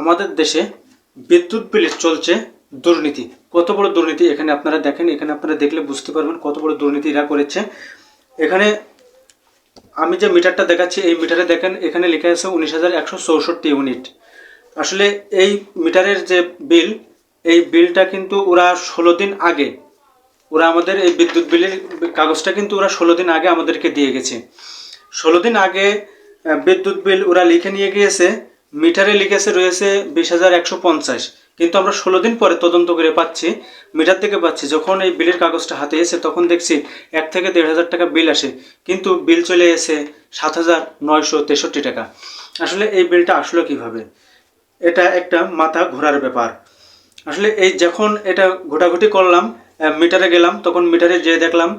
আমাদের দেশে বিদ্যুৎ বিলে চলছে দুর্নীতি। কত বড় দুর্নীতি? এখানে আপনারা দেখেন, এখানে আপনারা দেখলে বুঝতে পারবেন কত বড় দুর্নীতি এরা করেছে। এখানে আমি যে মিটারটা দেখাচ্ছি, এই মিটারে দেখেন, এখানে লেখা আছে উনিশ হাজার একশো ইউনিট। আসলে এই মিটারের যে বিল, এই বিলটা কিন্তু ওরা ষোলো দিন আগে, ওরা আমাদের এই বিদ্যুৎ বিলের কাগজটা কিন্তু ওরা ষোলো দিন আগে আমাদেরকে দিয়ে গেছে। ষোলো দিন আগে বিদ্যুৎ বিল ওরা লিখে নিয়ে গিয়েছে মিটারে লিখেছে রয়েছে বিশ হাজার একশো পঞ্চাশ। কিন্তু আমরা ষোলো দিন পরে তদন্ত করে পাচ্ছি, মিটার থেকে পাচ্ছি, যখন এই বিলের কাগজটা হাতে এসে তখন দেখছি এক থেকে দেড় হাজার টাকা বিল আসে, কিন্তু বিল চলে এসে সাত হাজার নয়শো তেষট্টি টাকা। আসলে এই বিলটা আসলো কীভাবে? এটা একটা মাথা ঘোরার ব্যাপার। আসলে এই যখন এটা ঘোটাঘুটি করলাম মিটারে গেলাম, তখন মিটারে যেয়ে দেখলাম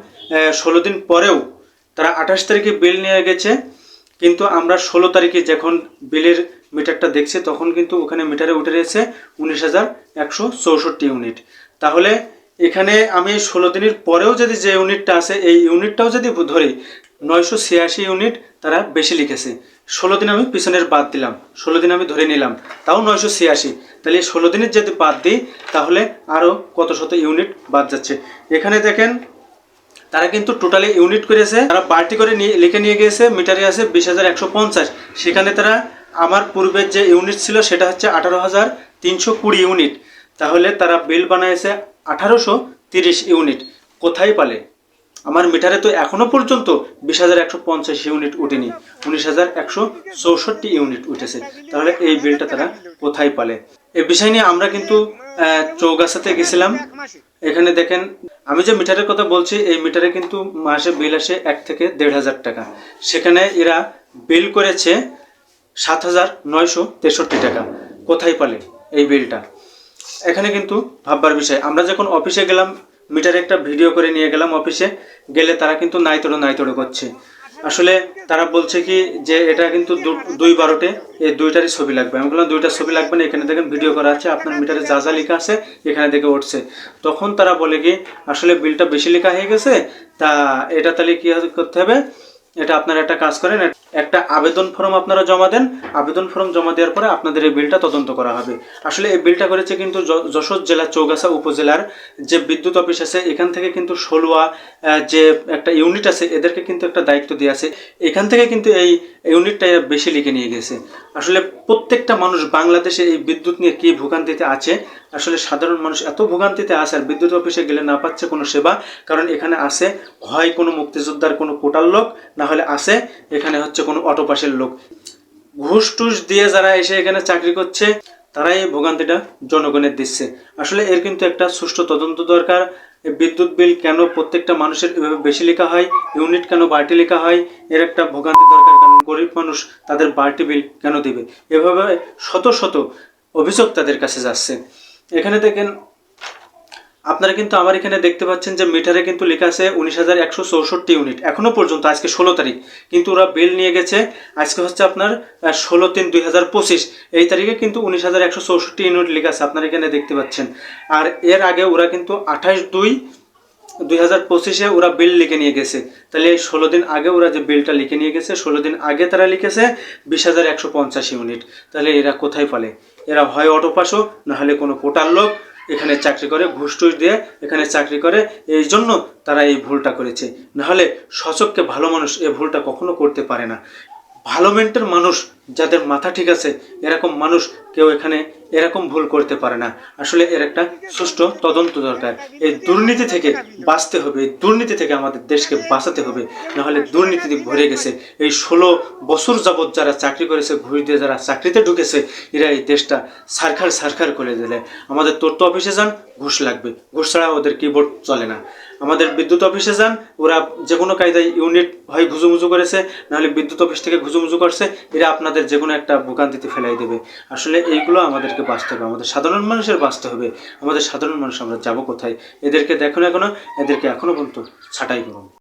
ষোলো দিন পরেও তারা আঠাশ তারিখে বিল নিয়ে গেছে কিন্তু আমরা ষোলো তারিখে যখন বিলের মিটারটা দেখছি, তখন কিন্তু ওখানে মিটারে উঠে রয়েছে উনিশ হাজার একশো চৌষট্টি ইউনিট। তাহলে এখানে আমি ষোলো দিনের পরেও যদি যে ইউনিটটা আছে, এই ইউনিটটাও যদি ধরি, নয়শো ছিয়াশি ইউনিট তারা বেশি লিখেছে। ষোলো দিন আমি পিছনের বাদ দিলাম, ষোলো দিন আমি ধরে নিলাম, তাও নয়শো ছিয়াশি। তাহলে ষোলো দিনের যদি বাদ দিই, তাহলে আরও কত শত ইউনিট বাদ যাচ্ছে। এখানে দেখেন তারা কিন্তু টোটালি ইউনিট করেছে। তারা বাড়তি করে নিয়ে, লিখে নিয়ে গিয়েছে মিটারে আছে বিশ হাজার একশো পঞ্চাশ। সেখানে তারা আমার পূর্বের যে ইউনিট ছিল, সেটা হচ্ছে আঠারো হাজার তিনশো কুড়ি ইউনিট তাহলে তারা বিল বানাইছে আঠারোশো তিরিশ ইউনিট কোথায় পালে? আমার মিটারে তো এখনও পর্যন্ত বিশ হাজার একশো পঞ্চাশ ইউনিট উঠেনি। উনিশ হাজার একশো চৌষট্টি ইউনিট উঠেছে। তাহলে এই বিলটা তারা কোথায় পালে? এ বিষয় নিয়ে আমরা কিন্তু চৌগাছাতে গেছিলাম। এখানে দেখেন, আমি যে মিটারের কথা বলছি, এই মিটারে কিন্তু মাসে বিল আসে এক থেকে দেড় হাজার টাকা। সেখানে এরা বিল করেছে সাত হাজার নয়শো তেষট্টি টাকা। কোথায় পালে এই বিলটা? এখানে কিন্তু ভাববার বিষয়, আমরা যখন অফিসে গেলাম, মিটারে একটা ভিডিও করে নিয়ে গেলাম অফিসে, গেলে তারা কিন্তু নাইতড়ো নাইতড়ো করছে। আসলে তারা বলছে কি যে এটা কিন্তু দুই বারোটে এই দুইটারই ছবি লাগবে। আমি বললাম, দুইটা ছবি লাগবে না, এখানে দেখেন ভিডিও করা আছে, আপনার মিটারে যা যা লেখা আছে, এখানে দেখে উঠছে। তখন তারা বলে কি, আসলে বিলটা বেশি লেখা হয়ে গেছে, তা এটা তাহলে কী করতে হবে? এটা আপনারা একটা কাজ করেন একটা আবেদন ফর্ম আপনারা জমা দেন। আবেদন ফর্ম জমা দেওয়ার পরে আপনাদের এই বিলটা তদন্ত করা হবে। আসলে এই বিলটা করেছে কিন্তু যশোর জেলার চৌগাছা উপজেলার যে বিদ্যুৎ অফিস আছে, এখান থেকে কিন্তু ষোলোয়া যে একটা ইউনিট আছে, এদেরকে কিন্তু একটা দায়িত্ব দিয়ে আছে। এখান থেকে কিন্তু এই ইউনিটটা বেশি লিখে নিয়ে গেছে। আসলে প্রত্যেকটা মানুষ বাংলাদেশে এই বিদ্যুৎ নিয়ে কি ভোগান্তিতে আছে? আসলে সাধারণ মানুষ এত ভোগান্তিতে আছে আর বিদ্যুৎ অফিসে গেলে না পাচ্ছে কোনো সেবা, কারণ এখানে আছে, হয় কোনো মুক্তিযোদ্ধার কোনো কোটার লোক, না হলে আছে, এখানে হচ্ছে কোনো অটো পাসের লোক। ঘুষ টুস দিয়ে যারা এসে এখানে চাকরি করছে, তারাই ভোগান্তিটা জনগণের দিচ্ছে। আসলে এর কিন্তু একটা সুষ্ঠু তদন্ত দরকার। বিদ্যুৎ বিল কেন প্রত্যেকটা মানুষের এভাবে বেশি লেখা হয়? ইউনিট কেন বাড়তি লেখা হয়? এর একটা ভোগান্তি দরকার, কারণ গরিব মানুষ তাদের বাড়তি বিল কেন দিবে? এভাবে শত শত অভিযোগ তাদের কাছে যাচ্ছে। এখানে দেখেন আপনারা কিন্তু আমার এখানে দেখতে পাচ্ছেন যে মিটারে কিন্তু লেখা আছে উনিশ হাজার একশো চৌষট্টি ইউনিট। এখনও পর্যন্ত, আজকে ষোলো তারিখ। কিন্তু ওরা বিল নিয়ে গেছে। আজকে হচ্ছে আপনার ষোলো তিন দুই হাজার পঁচিশ। এই তারিখে কিন্তু উনিশ হাজার একশো চৌষট্টি ইউনিট লেখা আছে আপনারা এখানে দেখতে পাচ্ছেন। আর এর আগে ওরা কিন্তু আঠাশ দুই দুই হাজার পঁচিশে ওরা বিল লিখে নিয়ে গেছে। তাহলে এই ষোলো দিন আগে ওরা যে বিলটা লিখে নিয়ে গেছে, ষোলো দিন আগে তারা লিখেছে বিশ হাজার একশো পঞ্চাশ ইউনিট। তাহলে এরা কোথায় পালে? এরা হয় অটো পাসও নাহলে কোনো কোটার লোক। এখানে চাকরি করে, ঘুষ টুস দিয়ে এখানে চাকরি করে, এই জন্য তারা এই ভুলটা করেছে। নাহলে সচককে ভালো মানুষ এই ভুলটা কখনো করতে পারে না। ভালো মেন্টের মানুষ যাদের মাথা ঠিক আছে, এরকম মানুষ কেউ এখানে এরকম ভুল করতে পারে না। আসলে এর একটা সুষ্ঠু তদন্ত দরকার। এই দুর্নীতি থেকে বাঁচতে হবে, এই দুর্নীতি থেকে আমাদের দেশকে বাঁচাতে হবে, নাহলে দুর্নীতি ভরে গেছে। এই ষোলো বছর যাবৎ যারা চাকরি করেছে ঘুষ দিয়ে যারা চাকরিতে ঢুকেছে, এরা এই দেশটা সারখার সারখার করে দিলে। আমাদের তথ্য অফিসে যান, ঘুষ লাগবে। ঘুষ ছাড়া ওদের কিবোর্ড চলে না। আমাদের বিদ্যুৎ অফিসে যান, ওরা যে কোনো কায়দায় ইউনিট হয় ঘুজুমুজু করেছে, নাহলে বিদ্যুৎ অফিস থেকে ঘুজুমুজু করছে, এরা আপনাদের যে কোনো একটা ভোগান্তিতে ফেলাই দেবে। আসলে এইগুলো আমাদেরকে বাঁচতে হবে, আমাদের সাধারণ মানুষের বাঁচতে হবে। আমাদের সাধারণ মানুষ আমরা যাব কোথায়? এদেরকে দেখো না কেন এদেরকে এখনও পর্যন্ত ছাঁটাই করুন।